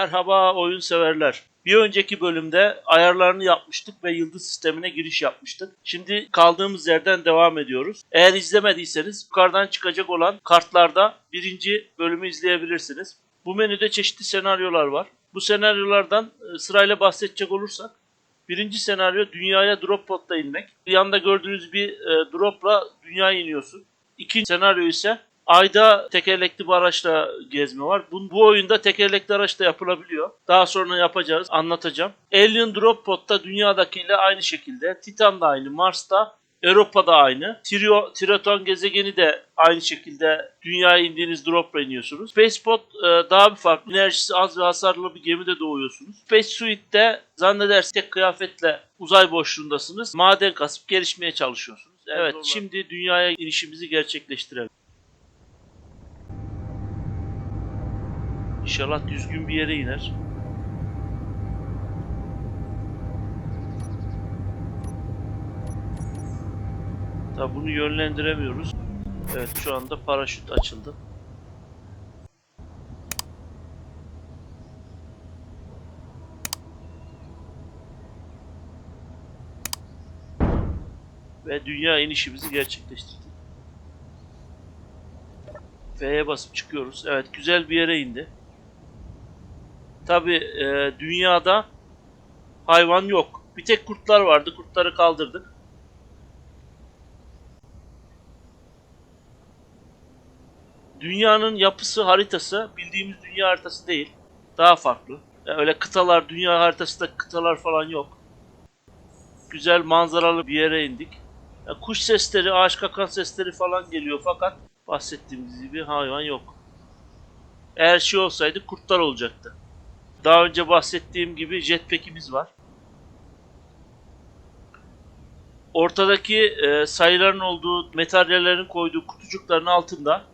Merhaba oyun severler. Bir önceki bölümde ayarlarını yapmıştık ve yıldız sistemine giriş yapmıştık. Şimdi kaldığımız yerden devam ediyoruz. Eğer izlemediyseniz yukarıdan çıkacak olan kartlarda birinci bölümü izleyebilirsiniz. Bu menüde çeşitli senaryolar var. Bu senaryolardan e, sırayla bahsedecek olursak Birinci senaryo dünyaya drop podla inmek. Yanında gördüğünüz bir e, dropla dünyaya iniyorsun. İkinci senaryo ise ayda tekerlekli bir araçla gezme var. Bu, bu oyunda tekerlekli araçla yapılabiliyor. Daha sonra yapacağız, anlatacağım. Alien Drop Pod'da dünyadakiyle aynı şekilde. Titan da aynı, Mars'ta, Europa'da aynı. Trio, Triton gezegeni de aynı şekilde dünyaya indiğiniz dropla iniyorsunuz. Spacepod e, daha bir farklı. Enerjisi az ve hasarlı bir gemide doğuyorsunuz. Space Suite'de zannedersek tek kıyafetle uzay boşluğundasınız. Maden kasıp gelişmeye çalışıyorsunuz. Evet şimdi dünyaya inişimizi gerçekleştirelim. İnşallah düzgün bir yere iner. Tabi bunu yönlendiremiyoruz. Evet şu anda paraşüt açıldı. Ve dünya inişimizi gerçekleştirdik. F'ye basıp çıkıyoruz. Evet güzel bir yere indi. Tabi dünyada hayvan yok. Bir tek kurtlar vardı. Kurtları kaldırdık. Dünyanın yapısı, haritası bildiğimiz dünya haritası değil. Daha farklı. Ya öyle kıtalar, dünya haritasında kıtalar falan yok. Güzel manzaralı bir yere indik. Ya kuş sesleri, ağaç kakan sesleri falan geliyor fakat bahsettiğimiz gibi hayvan yok. Eğer şey olsaydı kurtlar olacaktı. Daha önce bahsettiğim gibi jetpack'imiz var. Ortadaki e, sayıların olduğu materyallerin koyduğu kutucukların altında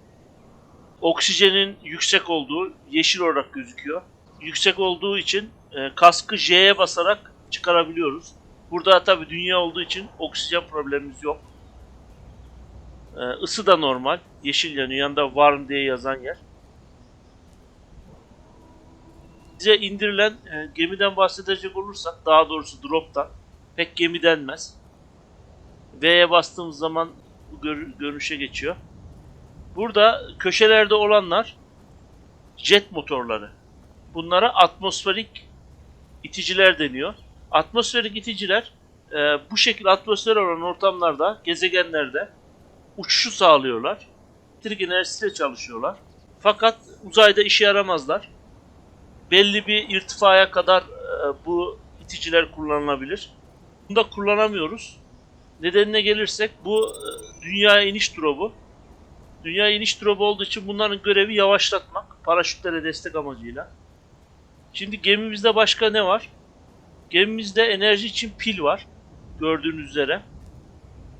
oksijenin yüksek olduğu yeşil olarak gözüküyor. Yüksek olduğu için e, kaskı J'ye basarak çıkarabiliyoruz. Burada tabi dünya olduğu için oksijen problemimiz yok. E, ısı da normal. Yeşil yanıyor. Yanında warm diye yazan yer. Bize indirilen e, gemiden bahsedecek olursak daha doğrusu drop'tan pek gemi denmez. V'ye bastığımız zaman bu gör- görünüşe geçiyor. Burada köşelerde olanlar jet motorları. Bunlara atmosferik iticiler deniyor. Atmosferik iticiler e, bu şekilde atmosfer olan ortamlarda, gezegenlerde uçuşu sağlıyorlar. Elektrik enerjisiyle çalışıyorlar. Fakat uzayda işe yaramazlar. Belli bir irtifaya kadar e, bu iticiler kullanılabilir. Bunu da kullanamıyoruz. Nedenine gelirsek bu e, dünyaya iniş drop'u. Dünya iniş drop'u olduğu için bunların görevi yavaşlatmak. Paraşütlere destek amacıyla. Şimdi gemimizde başka ne var? Gemimizde enerji için pil var. Gördüğünüz üzere.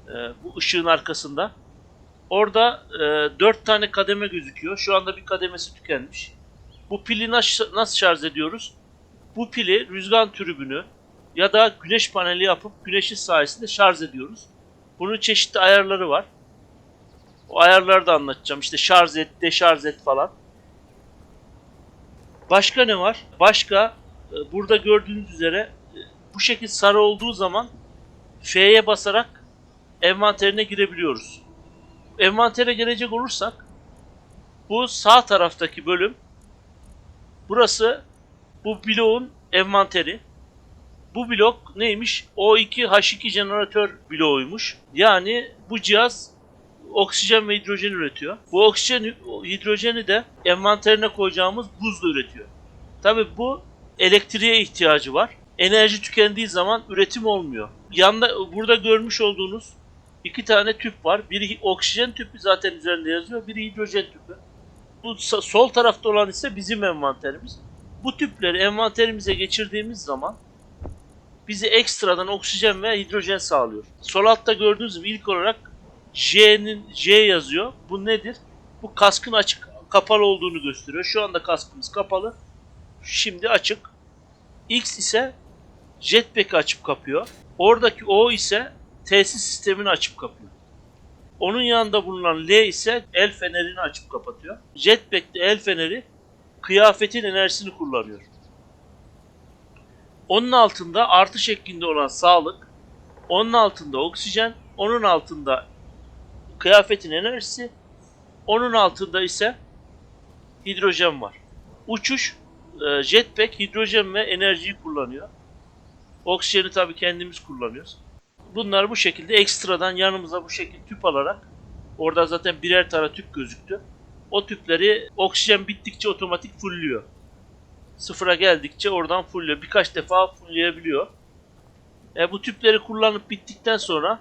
Ee, bu ışığın arkasında. Orada e, 4 tane kademe gözüküyor. Şu anda bir kademesi tükenmiş. Bu pili nasıl, şarj ediyoruz? Bu pili rüzgar türbünü ya da güneş paneli yapıp güneşin sayesinde şarj ediyoruz. Bunun çeşitli ayarları var. O ayarları da anlatacağım. İşte şarj et, deşarj et falan. Başka ne var? Başka e, burada gördüğünüz üzere e, bu şekil sarı olduğu zaman F'ye basarak envanterine girebiliyoruz. Envantere gelecek olursak bu sağ taraftaki bölüm burası bu bloğun envanteri. Bu blok neymiş? O2H2 jeneratör bloğuymuş. Yani bu cihaz oksijen ve hidrojen üretiyor. Bu oksijen hidrojeni de envanterine koyacağımız buzla üretiyor. Tabi bu elektriğe ihtiyacı var. Enerji tükendiği zaman üretim olmuyor. Yanda burada görmüş olduğunuz iki tane tüp var. Biri oksijen tüpü zaten üzerinde yazıyor. Biri hidrojen tüpü. Bu sol tarafta olan ise bizim envanterimiz. Bu tüpleri envanterimize geçirdiğimiz zaman bize ekstradan oksijen ve hidrojen sağlıyor. Sol altta gördüğünüz gibi ilk olarak J'nin J yazıyor. Bu nedir? Bu kaskın açık kapalı olduğunu gösteriyor. Şu anda kaskımız kapalı. Şimdi açık. X ise jetpack'i açıp kapıyor. Oradaki O ise tesis sistemini açıp kapıyor. Onun yanında bulunan L ise el fenerini açıp kapatıyor. Jetpack'te el feneri kıyafetin enerjisini kullanıyor. Onun altında artı şeklinde olan sağlık, onun altında oksijen, onun altında kıyafetin enerjisi, onun altında ise hidrojen var. Uçuş, e, jetpack hidrojen ve enerjiyi kullanıyor. Oksijeni tabii kendimiz kullanıyoruz. Bunlar bu şekilde ekstradan yanımıza bu şekilde tüp alarak orada zaten birer tane tüp gözüktü. O tüpleri oksijen bittikçe otomatik fullüyor. Sıfıra geldikçe oradan fullüyor. Birkaç defa fullleyebiliyor. E, bu tüpleri kullanıp bittikten sonra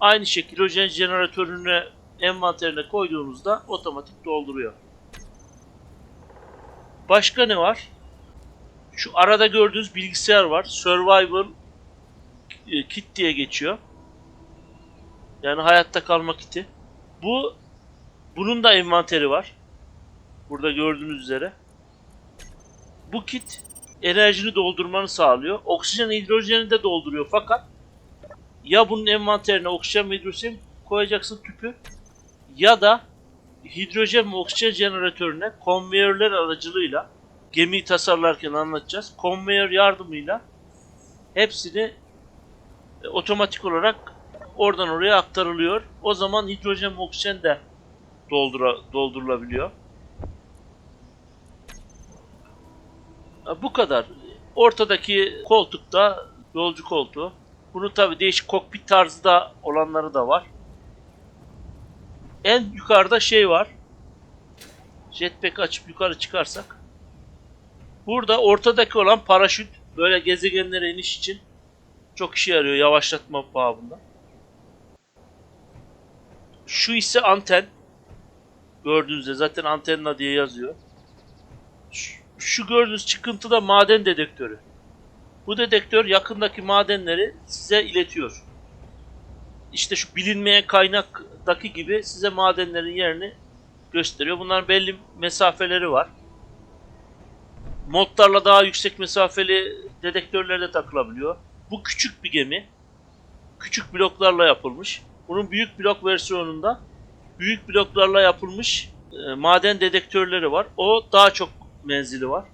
aynı şekilde hidrojen jeneratörüne envanterine koyduğunuzda otomatik dolduruyor. Başka ne var? Şu arada gördüğünüz bilgisayar var. Survival e, kit diye geçiyor. Yani hayatta kalma kiti. Bu bunun da envanteri var. Burada gördüğünüz üzere. Bu kit enerjini doldurmanı sağlıyor. Oksijen hidrojeni de dolduruyor fakat ya bunun envanterine oksijen ve hidrojen koyacaksın tüpü ya da hidrojen ve oksijen jeneratörüne konveyörler aracılığıyla gemiyi tasarlarken anlatacağız. Konveyör yardımıyla hepsini otomatik olarak oradan oraya aktarılıyor. O zaman hidrojen ve oksijen de doldura, doldurulabiliyor. E, Bu kadar. Ortadaki koltukta yolcu koltuğu. Bunun tabi değişik kokpit tarzı da olanları da var. En yukarıda şey var. Jetpack açıp yukarı çıkarsak. Burada ortadaki olan paraşüt böyle gezegenlere iniş için çok işe yarıyor yavaşlatma babında. Şu ise anten. Gördüğünüzde zaten antenna diye yazıyor. Şu, şu gördüğünüz çıkıntı da maden dedektörü. Bu dedektör yakındaki madenleri size iletiyor. İşte şu bilinmeyen kaynaktaki gibi size madenlerin yerini gösteriyor. Bunların belli mesafeleri var. Modlarla daha yüksek mesafeli dedektörler de takılabiliyor. Bu küçük bir gemi. Küçük bloklarla yapılmış. Bunun büyük blok versiyonunda büyük bloklarla yapılmış e, maden dedektörleri var. O daha çok menzili var.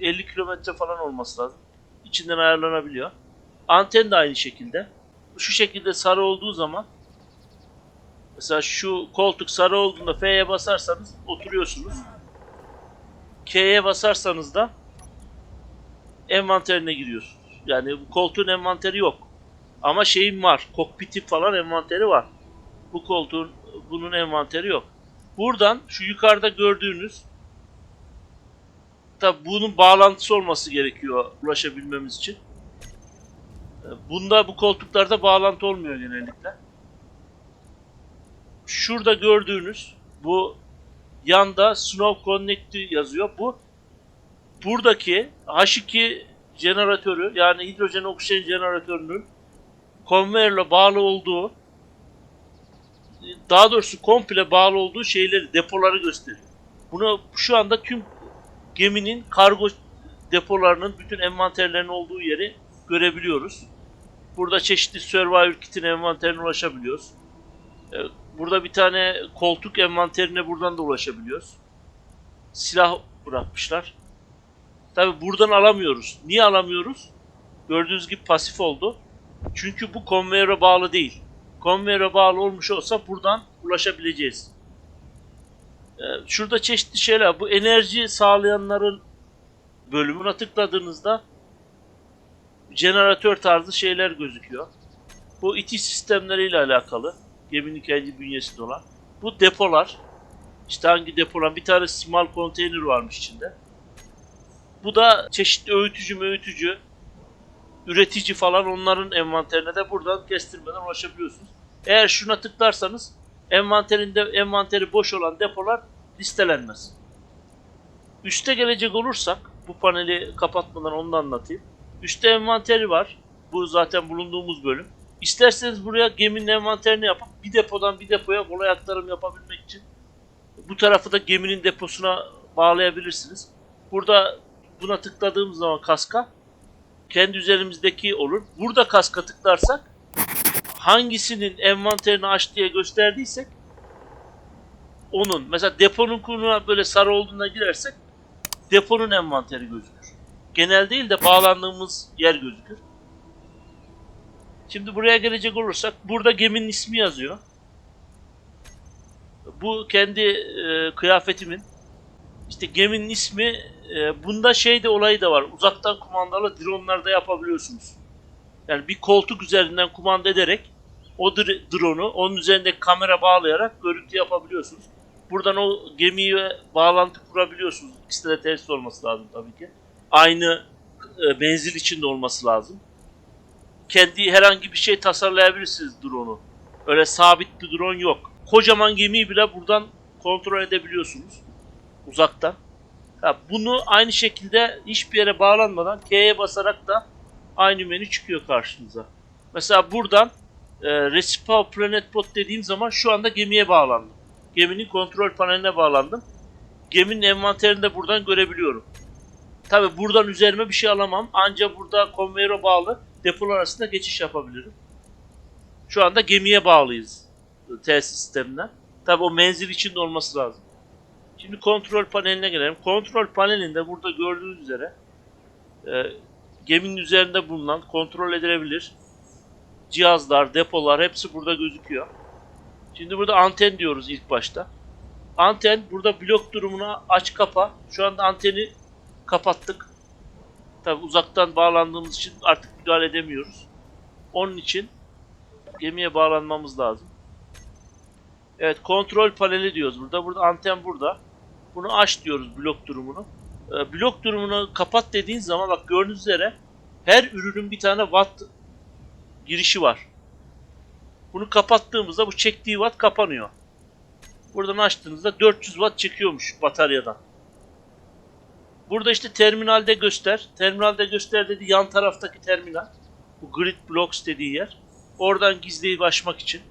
50 kilometre falan olması lazım. İçinden ayarlanabiliyor. Anten de aynı şekilde. Şu şekilde sarı olduğu zaman mesela şu koltuk sarı olduğunda F'ye basarsanız oturuyorsunuz. K'ye basarsanız da envanterine giriyorsunuz. Yani koltuğun envanteri yok. Ama şeyin var. Kokpiti falan envanteri var. Bu koltuğun bunun envanteri yok. Buradan şu yukarıda gördüğünüz tabi bunun bağlantısı olması gerekiyor ulaşabilmemiz için. Bunda bu koltuklarda bağlantı olmuyor genellikle. Şurada gördüğünüz bu yanda Snow Connect yazıyor. Bu buradaki H2 jeneratörü yani hidrojen oksijen jeneratörünün konveyörle bağlı olduğu daha doğrusu komple bağlı olduğu şeyleri depoları gösteriyor. Bunu şu anda tüm geminin kargo depolarının bütün envanterlerinin olduğu yeri görebiliyoruz. Burada çeşitli Survivor kit'in envanterine ulaşabiliyoruz. Ee, Burada bir tane koltuk envanterine buradan da ulaşabiliyoruz. Silah bırakmışlar. Tabi buradan alamıyoruz. Niye alamıyoruz? Gördüğünüz gibi pasif oldu. Çünkü bu konveyöre bağlı değil. Konveyöre bağlı olmuş olsa buradan ulaşabileceğiz. Ee, şurada çeşitli şeyler. Bu enerji sağlayanların bölümüne tıkladığınızda jeneratör tarzı şeyler gözüküyor. Bu itiş sistemleriyle alakalı. Geminin kendi bünyesinde olan. Bu depolar. İşte hangi depolar? Bir tane small konteyner varmış içinde. Bu da çeşitli öğütücü öğütücü üretici falan onların envanterine de buradan kestirmeden ulaşabiliyorsunuz. Eğer şuna tıklarsanız envanterinde envanteri boş olan depolar listelenmez. Üste gelecek olursak bu paneli kapatmadan onu da anlatayım. Üste envanteri var. Bu zaten bulunduğumuz bölüm. İsterseniz buraya geminin envanterini yapıp bir depodan bir depoya kolay aktarım yapabilmek için bu tarafı da geminin deposuna bağlayabilirsiniz. Burada buna tıkladığımız zaman kaska kendi üzerimizdeki olur. Burada kaska tıklarsak hangisinin envanterini aç diye gösterdiysek onun mesela deponun konuna böyle sarı olduğuna girersek deponun envanteri gözükür. Genel değil de bağlandığımız yer gözükür. Şimdi buraya gelecek olursak burada geminin ismi yazıyor. Bu kendi e, kıyafetimin. İşte geminin ismi e, bunda şey de olayı da var. Uzaktan kumandalı dronlarda yapabiliyorsunuz. Yani bir koltuk üzerinden kumanda ederek o dr- drone'u onun üzerindeki kamera bağlayarak görüntü yapabiliyorsunuz. Buradan o gemiye bağlantı kurabiliyorsunuz. İkisi de test olması lazım tabii ki. Aynı e, menzil içinde olması lazım. Kendi herhangi bir şey tasarlayabilirsiniz drone'u. Öyle sabit bir drone yok. Kocaman gemiyi bile buradan kontrol edebiliyorsunuz. Uzaktan. Ha, bunu aynı şekilde hiçbir yere bağlanmadan K'ye basarak da aynı menü çıkıyor karşınıza. Mesela buradan e, Recipe Planet Bot dediğim zaman şu anda gemiye bağlandım. Geminin kontrol paneline bağlandım. Geminin envanterini de buradan görebiliyorum. Tabi buradan üzerime bir şey alamam. Ancak burada konveyöre bağlı depolar arasında geçiş yapabilirim. Şu anda gemiye bağlıyız. e, Tesis sisteminden. Tabi o menzil içinde olması lazım. Şimdi kontrol paneline gelelim. Kontrol panelinde burada gördüğünüz üzere e, geminin üzerinde bulunan kontrol edilebilir cihazlar, depolar hepsi burada gözüküyor. Şimdi burada anten diyoruz ilk başta. Anten burada blok durumuna aç kapa. Şu anda anteni kapattık. Tabi uzaktan bağlandığımız için artık müdahale edemiyoruz. Onun için gemiye bağlanmamız lazım. Evet kontrol paneli diyoruz burada. Burada anten burada. Bunu aç diyoruz blok durumunu. Ee, blok durumunu kapat dediğin zaman bak gördüğünüz üzere her ürünün bir tane watt girişi var. Bunu kapattığımızda bu çektiği watt kapanıyor. Buradan açtığınızda 400 watt çekiyormuş bataryadan. Burada işte terminalde göster. Terminalde göster dedi yan taraftaki terminal. Bu grid blocks dediği yer. Oradan gizleyip açmak için.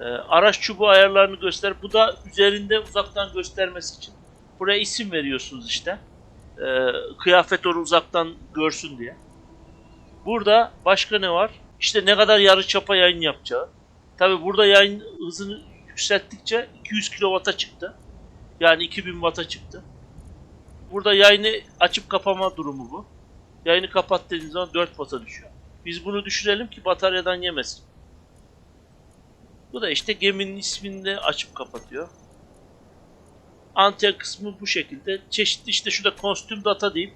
Ee, araç çubuğu ayarlarını göster. Bu da üzerinde uzaktan göstermesi için. Buraya isim veriyorsunuz işte. Ee, kıyafet onu uzaktan görsün diye. Burada başka ne var? İşte ne kadar yarı çapa yayın yapacağı. Tabi burada yayın hızını yükselttikçe 200 kW'a çıktı. Yani 2000 Watt'a çıktı. Burada yayını açıp kapama durumu bu. Yayını kapat dediğiniz zaman 4 Watt'a düşüyor. Biz bunu düşürelim ki bataryadan yemesin. Bu da işte geminin ismini de açıp kapatıyor. Anten kısmı bu şekilde. Çeşitli işte şurada kostüm data deyip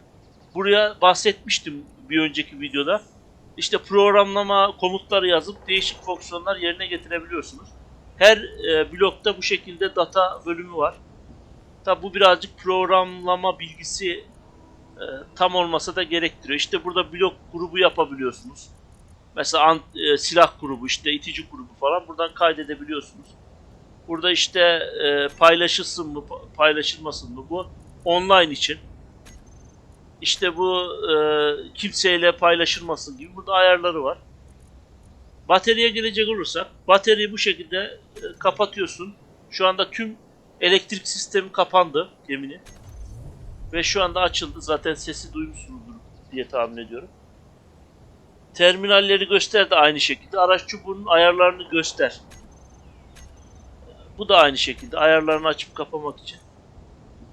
buraya bahsetmiştim bir önceki videoda. İşte programlama komutları yazıp değişik fonksiyonlar yerine getirebiliyorsunuz. Her e, blokta bu şekilde data bölümü var. Tabi bu birazcık programlama bilgisi e, tam olmasa da gerektiriyor. İşte burada blok grubu yapabiliyorsunuz. Mesela an, e, silah grubu, işte itici grubu falan buradan kaydedebiliyorsunuz. Burada işte e, paylaşılsın mı, paylaşılmasın mı bu online için. İşte bu e, kimseyle paylaşılmasın gibi burada ayarları var. Bataryaya gelecek olursak bataryayı bu şekilde e, kapatıyorsun. Şu anda tüm elektrik sistemi kapandı geminin. Ve şu anda açıldı. Zaten sesi duymuşsunuzdur diye tahmin ediyorum. Terminalleri göster de aynı şekilde. Araç çubuğunun ayarlarını göster. Bu da aynı şekilde. Ayarlarını açıp kapamak için.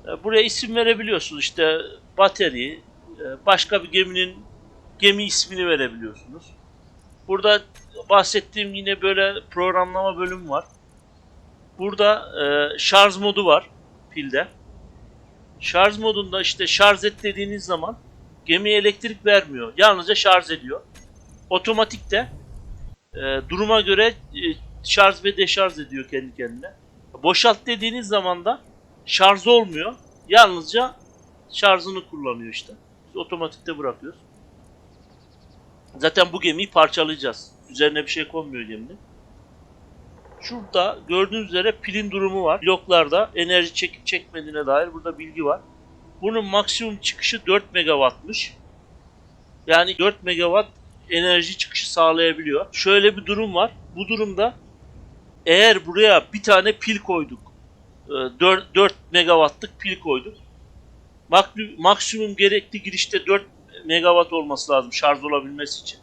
E, Buraya isim verebiliyorsunuz. İşte batarya, e, başka bir geminin gemi ismini verebiliyorsunuz. Burada bahsettiğim yine böyle programlama bölümü var. Burada e, şarj modu var pilde. Şarj modunda işte şarj et dediğiniz zaman gemiye elektrik vermiyor. Yalnızca şarj ediyor. Otomatik de e, duruma göre e, şarj ve deşarj ediyor kendi kendine. Boşalt dediğiniz zaman da şarj olmuyor. Yalnızca şarjını kullanıyor işte. Biz otomatikte bırakıyoruz. Zaten bu gemiyi parçalayacağız. Üzerine bir şey konmuyor geminin. Şurada gördüğünüz üzere pilin durumu var. Bloklarda enerji çekip çekmediğine dair burada bilgi var. Bunun maksimum çıkışı 4 megawattmış. Yani 4 megawatt enerji çıkışı sağlayabiliyor. Şöyle bir durum var. Bu durumda eğer buraya bir tane pil koyduk. 4, 4 megawattlık pil koyduk. Mak- Maksimum gerekli girişte 4 megawatt olması lazım şarj olabilmesi için.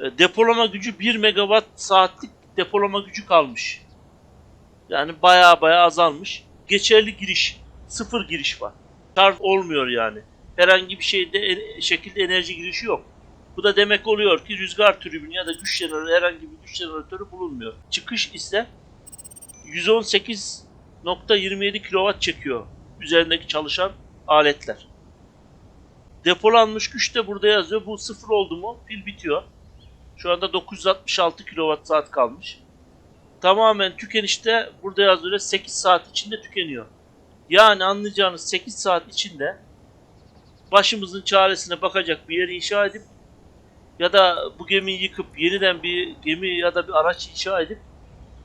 E, Depolama gücü 1 megawatt saatlik depolama gücü kalmış. Yani baya baya azalmış. Geçerli giriş, sıfır giriş var. Şarj olmuyor yani. Herhangi bir şeyde e- şekilde enerji girişi yok. Bu da demek oluyor ki rüzgar türbünü ya da güç jeneratörü herhangi bir güç jeneratörü bulunmuyor. Çıkış ise 118.27 kW çekiyor üzerindeki çalışan aletler. Depolanmış güç de burada yazıyor. Bu sıfır oldu mu pil bitiyor. Şu anda 966 kWh kalmış. Tamamen tükenişte burada yazıyor 8 saat içinde tükeniyor. Yani anlayacağınız 8 saat içinde başımızın çaresine bakacak bir yer inşa edip ya da bu gemiyi yıkıp yeniden bir gemi ya da bir araç inşa edip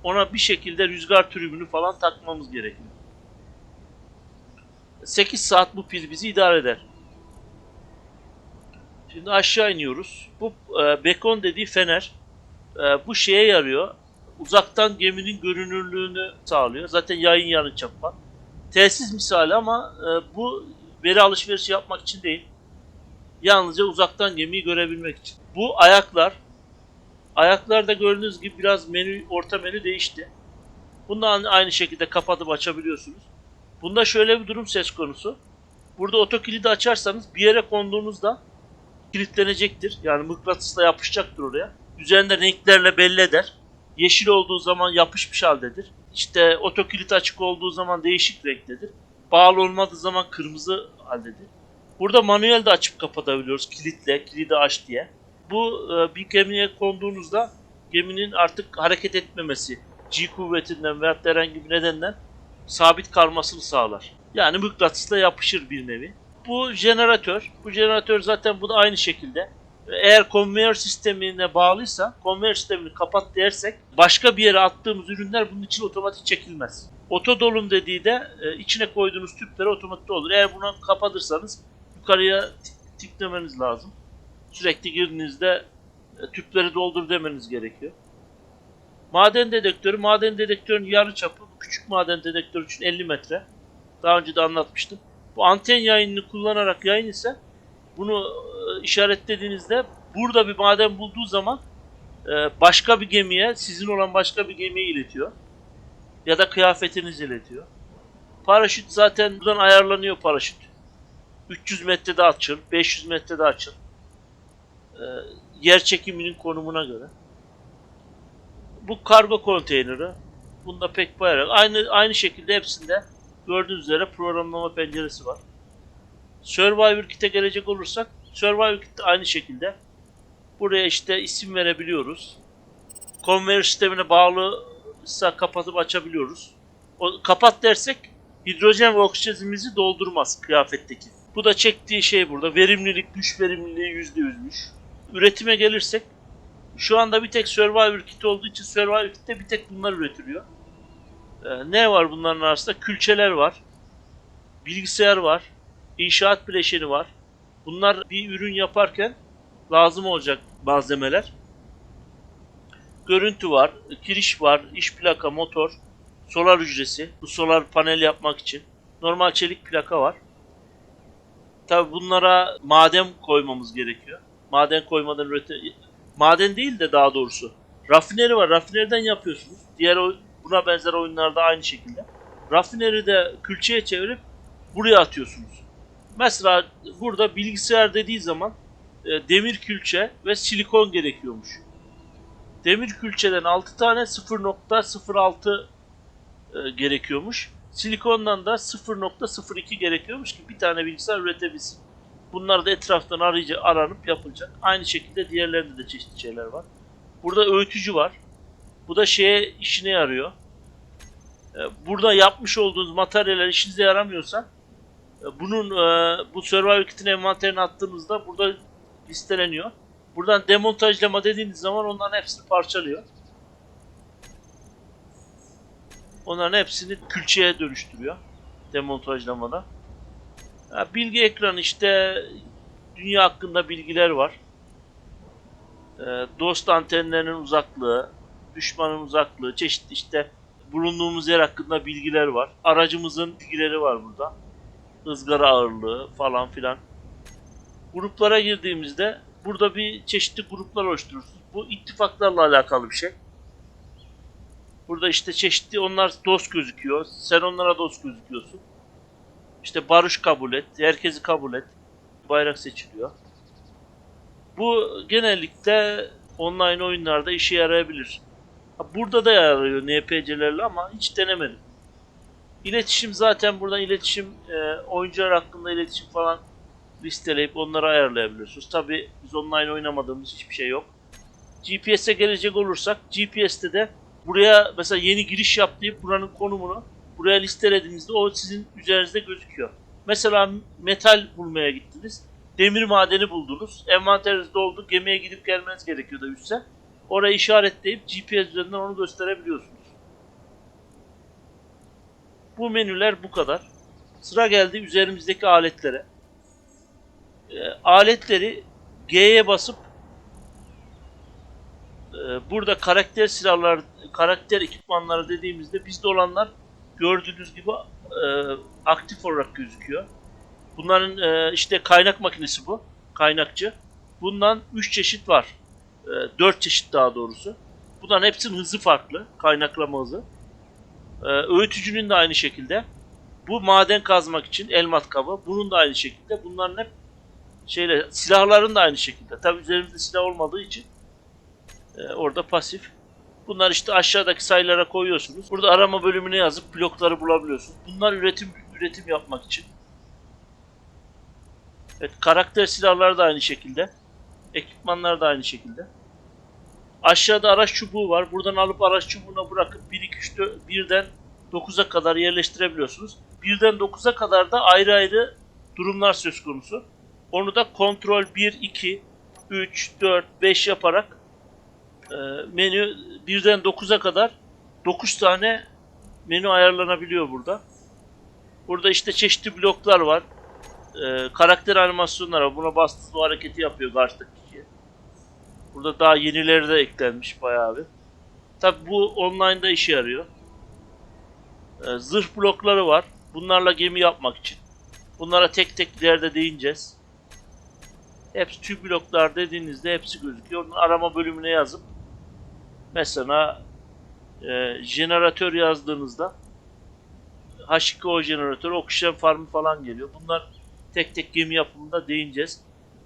ona bir şekilde rüzgar tribünü falan takmamız gerekiyor. 8 saat bu pil bizi idare eder. Şimdi aşağı iniyoruz. Bu e, bekon dediği fener e, bu şeye yarıyor. Uzaktan geminin görünürlüğünü sağlıyor. Zaten yayın yarı çapı. Tesis misali ama e, bu veri alışverişi yapmak için değil. Yalnızca uzaktan gemiyi görebilmek için. Bu ayaklar ayaklarda gördüğünüz gibi biraz menü orta menü değişti. Bundan aynı şekilde kapatıp açabiliyorsunuz. Bunda şöyle bir durum söz konusu. Burada oto kilidi açarsanız bir yere konduğunuzda kilitlenecektir. Yani mıknatısla yapışacaktır oraya. Üzerinde renklerle belli eder. Yeşil olduğu zaman yapışmış haldedir. İşte oto kilit açık olduğu zaman değişik renktedir. Bağlı olmadığı zaman kırmızı haldedir. Burada manuel de açıp kapatabiliyoruz kilitle, kilidi aç diye. Bu e, bir gemiye konduğunuzda geminin artık hareket etmemesi, G kuvvetinden veya herhangi bir nedenden sabit kalmasını sağlar. Yani mıknatısla yapışır bir nevi. Bu jeneratör, bu jeneratör zaten bu da aynı şekilde. Eğer konveyör sistemine bağlıysa, konveyör sistemini kapat dersek başka bir yere attığımız ürünler bunun için otomatik çekilmez. Oto dolum dediği de e, içine koyduğunuz tüpleri otomatik olur. Eğer bunu kapatırsanız yukarıya tik- tiklemeniz lazım. Sürekli girdiğinizde e, tüpleri doldur demeniz gerekiyor. Maden dedektörü, maden dedektörün yarı çapı küçük maden dedektörü için 50 metre. Daha önce de anlatmıştım. Bu anten yayınını kullanarak yayın ise bunu e, işaretlediğinizde burada bir maden bulduğu zaman e, başka bir gemiye, sizin olan başka bir gemiye iletiyor. Ya da kıyafetinizi iletiyor. Paraşüt zaten buradan ayarlanıyor paraşüt. 300 metrede açıl, 500 metrede açıl. E, yer çekiminin konumuna göre. Bu kargo konteyneri. Bunda pek bayarak. Aynı aynı şekilde hepsinde gördüğünüz üzere programlama penceresi var. Survivor Kit'e gelecek olursak Survivor Kit aynı şekilde. Buraya işte isim verebiliyoruz. Konveyör sistemine bağlıysa kapatıp açabiliyoruz. O, kapat dersek hidrojen ve oksijenimizi doldurmaz kıyafetteki. Bu da çektiği şey burada. Verimlilik, güç verimliliği %100'müş. Üretime gelirsek şu anda bir tek Survivor Kit olduğu için Survivor Kit'te bir tek bunlar üretiliyor. Ee, ne var bunların arasında? Külçeler var. Bilgisayar var. inşaat bileşeni var. Bunlar bir ürün yaparken lazım olacak malzemeler. Görüntü var, kiriş var, iş plaka, motor, solar hücresi. Bu solar panel yapmak için. Normal çelik plaka var. Tabi bunlara maden koymamız gerekiyor. Maden koymadan ürete... Maden değil de daha doğrusu. Rafineri var. Rafineriden yapıyorsunuz. Diğer o- buna benzer oyunlarda aynı şekilde. Rafineri de külçeye çevirip buraya atıyorsunuz. Mesela burada bilgisayar dediği zaman e, demir külçe ve silikon gerekiyormuş. Demir külçeden 6 tane 0.06 e, gerekiyormuş. Silikondan da 0.02 gerekiyormuş ki bir tane bilgisayar üretebilsin. Bunlar da etraftan arayıcı aranıp yapılacak. Aynı şekilde diğerlerinde de çeşitli şeyler var. Burada öğütücü var. Bu da şeye işine yarıyor. E, Burada yapmış olduğunuz materyaller işinize yaramıyorsa e, bunun e, bu Survivor Kit'in envanterine attığınızda burada listeleniyor. Buradan demontajlama dediğiniz zaman onların hepsini parçalıyor. Onların hepsini külçeye dönüştürüyor demontajlamada. Bilgi ekranı işte dünya hakkında bilgiler var. E, dost antenlerinin uzaklığı, düşmanın uzaklığı, çeşitli işte bulunduğumuz yer hakkında bilgiler var. Aracımızın bilgileri var burada. ızgara ağırlığı falan filan. Gruplara girdiğimizde burada bir çeşitli gruplar oluşturursunuz. Bu ittifaklarla alakalı bir şey. Burada işte çeşitli onlar dost gözüküyor. Sen onlara dost gözüküyorsun. İşte barış kabul et, herkesi kabul et. Bayrak seçiliyor. Bu genellikle online oyunlarda işe yarayabilir. Burada da yarıyor NPC'lerle ama hiç denemedim. İletişim zaten buradan iletişim e, oyuncular hakkında iletişim falan listeleyip onları ayarlayabiliyorsunuz. Tabi biz online oynamadığımız hiçbir şey yok. GPS'e gelecek olursak GPS'te de buraya mesela yeni giriş yap deyip buranın konumunu buraya listelediğinizde o sizin üzerinizde gözüküyor. Mesela metal bulmaya gittiniz. Demir madeni buldunuz. Envanteriniz doldu. Gemiye gidip gelmeniz gerekiyordu üstse. Orayı işaretleyip GPS üzerinden onu gösterebiliyorsunuz. Bu menüler bu kadar. Sıra geldi üzerimizdeki aletlere. E, aletleri G'ye basıp e, burada karakter silahlar, karakter ekipmanları dediğimizde bizde olanlar gördüğünüz gibi e, aktif olarak gözüküyor. Bunların e, işte kaynak makinesi bu. Kaynakçı. Bundan 3 çeşit var. 4 çeşit daha doğrusu. Bunların hepsinin hızı farklı. Kaynaklama hızı. E, öğütücünün de aynı şekilde. Bu maden kazmak için el matkabı. Bunun da aynı şekilde. Bunların hep şeyle silahların da aynı şekilde. Tabi üzerimizde silah olmadığı için e, orada pasif. Bunlar işte aşağıdaki sayılara koyuyorsunuz. Burada arama bölümüne yazıp blokları bulabiliyorsunuz. Bunlar üretim üretim yapmak için. Evet, karakter silahları da aynı şekilde. Ekipmanlar da aynı şekilde. Aşağıda araç çubuğu var. Buradan alıp araç çubuğuna bırakıp 1 2 3 4 birden 9'a kadar yerleştirebiliyorsunuz. Birden 9'a kadar da ayrı ayrı durumlar söz konusu. Onu da kontrol 1 2 3 4 5 yaparak menü birden 9'a kadar 9 tane menü ayarlanabiliyor burada. Burada işte çeşitli bloklar var. E, karakter animasyonları var. Buna bu hareketi yapıyor karşıdaki kişi. Burada daha yenileri de eklenmiş bayağı bir. Tabi bu online'da işe yarıyor. E, zırh blokları var. Bunlarla gemi yapmak için. Bunlara tek tek ileride değineceğiz. Hepsi tüm bloklar dediğinizde hepsi gözüküyor. Onun arama bölümüne yazıp mesela e, jeneratör yazdığınızda H2O jeneratörü, oksijen farmı falan geliyor. Bunlar tek tek gemi yapımında değineceğiz.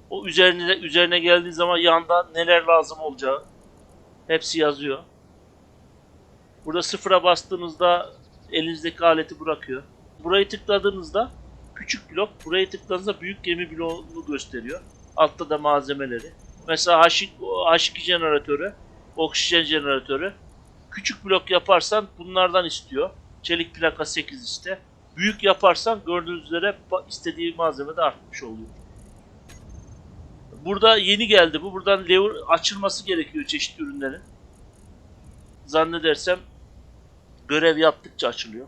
O üzerine üzerine geldiği zaman yanda neler lazım olacağı hepsi yazıyor. Burada sıfıra bastığınızda elinizdeki aleti bırakıyor. Burayı tıkladığınızda küçük blok, burayı tıkladığınızda büyük gemi bloğunu gösteriyor. Altta da malzemeleri. Mesela H2, H2 jeneratörü, oksijen jeneratörü. Küçük blok yaparsan bunlardan istiyor. Çelik plaka 8 işte. Büyük yaparsan gördüğünüz üzere istediği malzeme de artmış oluyor. Burada yeni geldi bu. Buradan lever açılması gerekiyor çeşitli ürünlerin. Zannedersem görev yaptıkça açılıyor.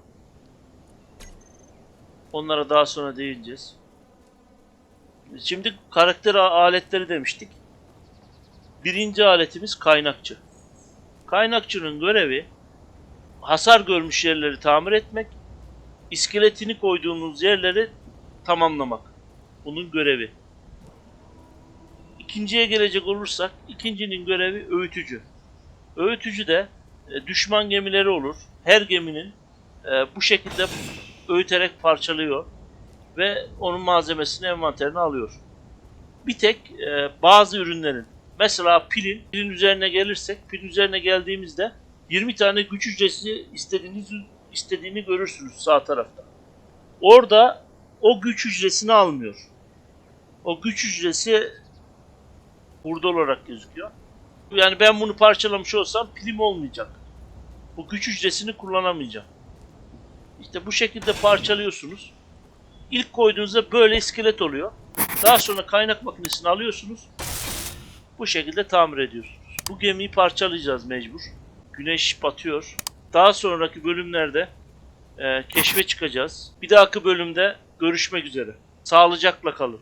Onlara daha sonra değineceğiz. Şimdi karakter aletleri demiştik. Birinci aletimiz kaynakçı. Kaynakçının görevi hasar görmüş yerleri tamir etmek, iskeletini koyduğunuz yerleri tamamlamak. Bunun görevi. İkinciye gelecek olursak, ikincinin görevi öğütücü. Öğütücü de e, düşman gemileri olur. Her geminin e, bu şekilde öğüterek parçalıyor ve onun malzemesini envanterine alıyor. Bir tek e, bazı ürünlerin mesela pilin, pilin üzerine gelirsek pilin üzerine geldiğimizde 20 tane güç hücresi istediğiniz istediğini görürsünüz sağ tarafta. Orada o güç hücresini almıyor. O güç hücresi burada olarak gözüküyor. Yani ben bunu parçalamış olsam pilim olmayacak. Bu güç hücresini kullanamayacağım. İşte bu şekilde parçalıyorsunuz. İlk koyduğunuzda böyle iskelet oluyor. Daha sonra kaynak makinesini alıyorsunuz. Bu şekilde tamir ediyorsunuz. Bu gemiyi parçalayacağız mecbur. Güneş batıyor. Daha sonraki bölümlerde e, keşfe çıkacağız. Bir dahaki bölümde görüşmek üzere. Sağlıcakla kalın.